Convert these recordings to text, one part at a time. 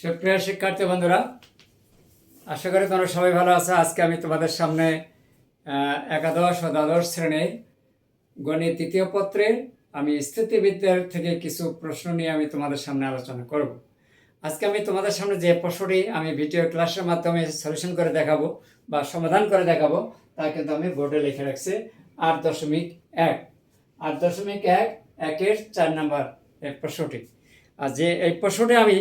সুপ্রিয় শিক্ষার্থী বন্ধুরা, আশা করি তোমরা সবাই ভালো আছো। আজকে আমি তোমাদের সামনে একাদশ ও দ্বাদশ শ্রেণির গণিত তৃতীয় পত্রে আমি স্থিতিবিদ্যার থেকে কিছু প্রশ্ন নিয়ে আমি তোমাদের সামনে আলোচনা করব। আজকে আমি তোমাদের সামনে যে প্রশ্নটি আমি ভিডিও ক্লাসের মাধ্যমে সলিউশন করে দেখাবো বা সমাধান করে দেখাবো, তা কিন্তু আমি বোর্ডে লিখে রাখছি আট দশমিক এক। আট দশমিক এক, একের চার নাম্বার এই প্রশ্নটি। আর যে এই প্রশ্নটি আমি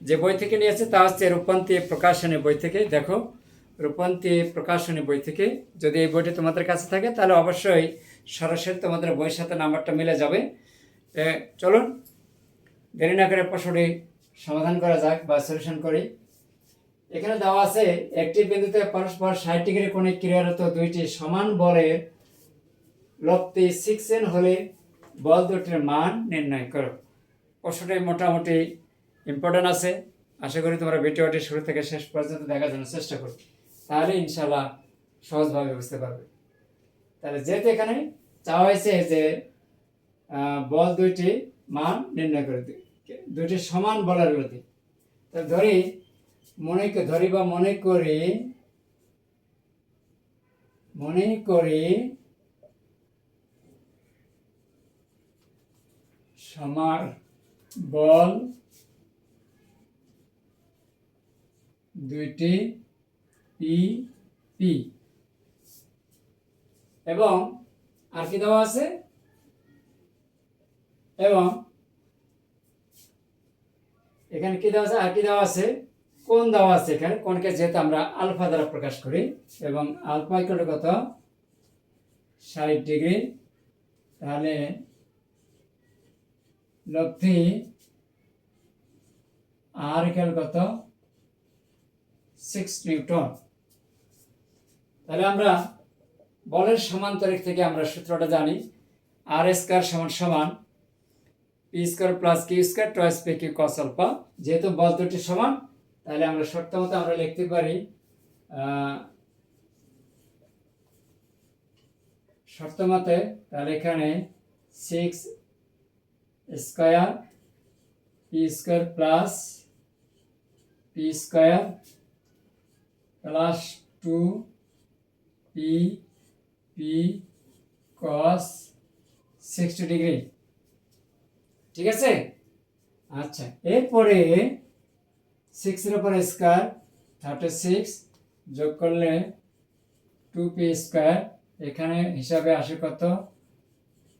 যে বই থেকে নিয়েছে তা হচ্ছে রূপান্তী প্রকাশনী বই থেকে। দেখো, রূপান্তী প্রকাশনী বই থেকে যদি এই বইটি তোমাদের কাছে থাকে, তাহলে অবশ্যই সরাসরি তোমাদের বইয়ের সাথে নাম্বারটা মিলে যাবে। চলুন, দেরি না করে প্রশ্নটি সমাধান করা যাক বা সলিউশন করি। এখানে দেওয়া আছে, একটি বিন্দুতে পরস্পর ষাট ডিগ্রি কোণে ক্রিয়ারত দুইটি সমান বলের লব্ধি সিক্স এন হলে বল দুটির মান নির্ণয় করো। প্রশ্নটি মোটামুটি ইম্পর্টেন্ট আছে। আশা করি তোমরা ভিডিওটি শুরু থেকে শেষ পর্যন্ত দেখার জন্য চেষ্টা করো তাহলে ইনশাল্লাহ সহজভাবে বুঝতে পারবে। তাহলে যেহেতু এখানে চাওয়া হয়েছে যে বল দুইটি মান নির্ণয় করে দিই। দুইটি সমান বলের লতি তা ধরি, মনে ধরি বা মনে করি মনে করি সমান বল দুইটি পি পি। এবং আর কি দেওয়া আছে? এবং এখানে কি দেওয়া আছে? আর কি দেওয়া আছে? কোন দেওয়া আছে এখানে? কোনকে যেহেতু আমরা আলফা দ্বারা প্রকাশ করি এবং আলফা ইকুয়াল কত? ষাট ডিগ্রি। তাহলে লব্ধি আর ইকুয়াল কত? সিক্স নিউটন তাহলে আমরা বলের সমান্তরিক থেকে আমরা সূত্রটা জানি। আর স্কোয়ার সমান সমান P square plus Q square twice P Q cos যেহেতু বল দুটি সমান তাহলে আমরা শর্ত মতো আমরা লিখতে পারি আহ, শর্ত মতে তাহলে এখানে six square P square plus P square plus two P P cos sixty degree. ঠিক আছে? আচ্ছা এরপরে সিক্সের উপর স্কোয়ার থার্টি সিক্স যোগ করলে টু পি স্কোয়ার এখানে হিসাবে আসে কত?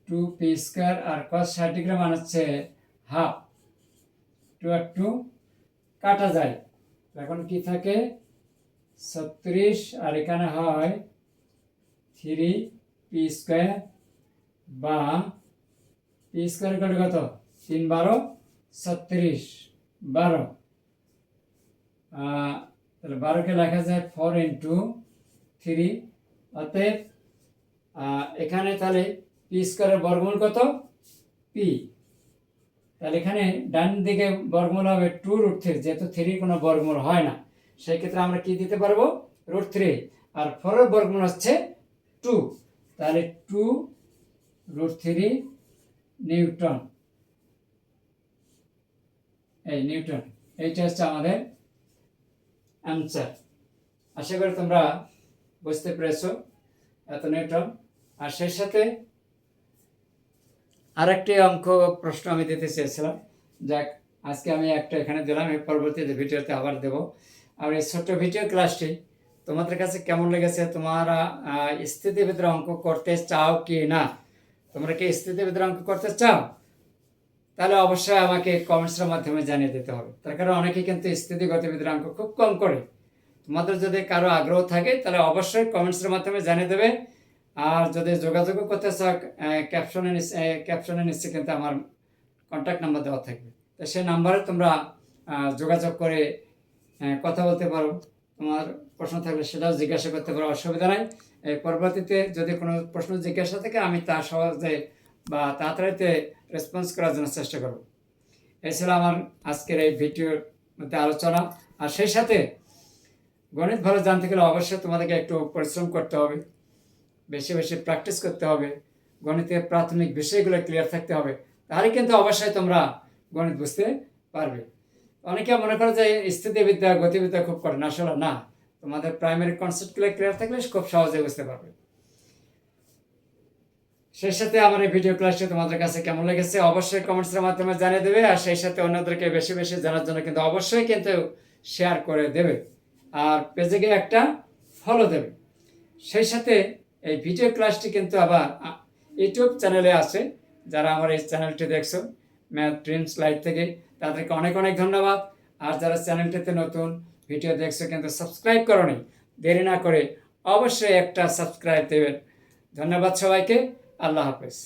টু পি স্কোয়ার আর কস ষাট ডিগ্রি মান হচ্ছে হাফ টু আর টু কাটা যায়। এখন কি থাকে? ছত্রিশ আর এখানে হয় থ্রি পি স্কোয়ার বা পি স্কোয়ার করে কত? তিন বারো, ছত্রিশ, বারো। তাহলে বারোকে লেখা যায় ফোর ইন্টু থ্রি। অতএব এখানে তাহলে পি স্কোয়ারের বর্গমূল কত? পি। তাহলে এখানে ডান দিকে বর্গমূল হবে টু রুট থ্রি, যেহেতু থ্রি কোনো বর্গমূল হয় না। সেই ক্ষেত্রে আমরা কি দিতে পারব? রুট থ্রি আর ফোরের বর্গমূল হচ্ছে টু তাহলে টু রুট থ্রি নিউটন এই নিউটন এইটা হচ্ছে আমাদের অ্যান্সার আশা করি তোমরা বুঝতে পেরেছ এত নিউটন আর সেই সাথে আরেকটি অঙ্ক প্রশ্ন আমি দিতে চেয়েছিলাম। যাক, আজকে আমি একটা এখানে দিলাম, এই পরবর্তীতে ভিডিওতে আবার দেব। আর এই ছোট্ট ভিডিও ক্লাসটি তোমাদের কাছে কেমন লেগেছে? তোমরা স্থিতিবিদ্যার অঙ্ক করতে চাও কি না? তোমরা কি স্থিতিবিদ্যার অঙ্ক করতে চাও? তাহলে অবশ্যই আমাকে কমেন্টসের মাধ্যমে জানিয়ে দিতে হবে। তার কারণ অনেকে কিন্তু স্থিতি গতিবিদ্যার অঙ্ক খুব কম করে। তোমাদের যদি কারও আগ্রহ থাকে, তাহলে অবশ্যই কমেন্টসের মাধ্যমে জানিয়ে দেবে। আর যদি যোগাযোগও করতে চাও ক্যাপশনে ক্যাপশনে নিশ্চয়ই কিন্তু আমার কন্ট্যাক্ট নাম্বার দেওয়া থাকবে। তো সেই নাম্বারে তোমরা যোগাযোগ করে কথা বলতে পারো। তোমার প্রশ্ন থাকলে সেটাও জিজ্ঞাসা করতে পারো, অসুবিধা নাই। পরবর্তীতে যদি কোনো প্রশ্ন জিজ্ঞাসা থাকে, আমি তা সহজে বা তাড়াতাড়িতে রেসপন্স করার জন্য চেষ্টা করব। এই ছিল আমার আজকের এই ভিডিওর মধ্যে আলোচনা। আর সেই সাথে গণিত ভালো জানতে গেলে অবশ্যই তোমাদেরকে একটু পরিশ্রম করতে হবে। বেশি বেশি প্র্যাকটিস করতে হবে। গণিতের প্রাথমিক বিষয়গুলো ক্লিয়ার থাকতে হবে। তাহলে কিন্তু অবশ্যই তোমরা গণিত বুঝতে পারবে। অনেকে মনে করে যে স্থিতিবিদ্যা, গতিবিদ্যা খুব করেন আসলে না। তোমাদের প্রাইমারি কনসেপ্টগুলো ক্লিয়ার থাকলে খুব সহজে বুঝতে পারবে। সেই সাথে আমার এই ভিডিও ক্লাসটি তোমাদের কাছে কেমন লেগেছে অবশ্যই কমেন্টসের মাধ্যমে জানিয়ে দেবে। আর সেই সাথে অন্যদেরকে বেশি বেশি জানার জন্য কিন্তু অবশ্যই কিন্তু শেয়ার করে দেবে। আর পেজে গিয়ে একটা ফলো দেবে। সেই সাথে এই ভিডিও ক্লাসটি কিন্তু আবার ইউটিউব চ্যানেলে আছে। যারা আমার এই চ্যানেলটি দেখছ ম্যাথ ড্রিমস লাইভ থেকে তাদেরকে অনেক অনেক ধন্যবাদ। আর যারা চ্যানেলটিতে নতুন, ভিডিও দেখছ কিন্তু সাবস্ক্রাইব করনি, দেরি না করে অবশ্যই একটা সাবস্ক্রাইব দেবেন। ধন্যবাদ সবাইকে। আল্লাহ হাফেজ।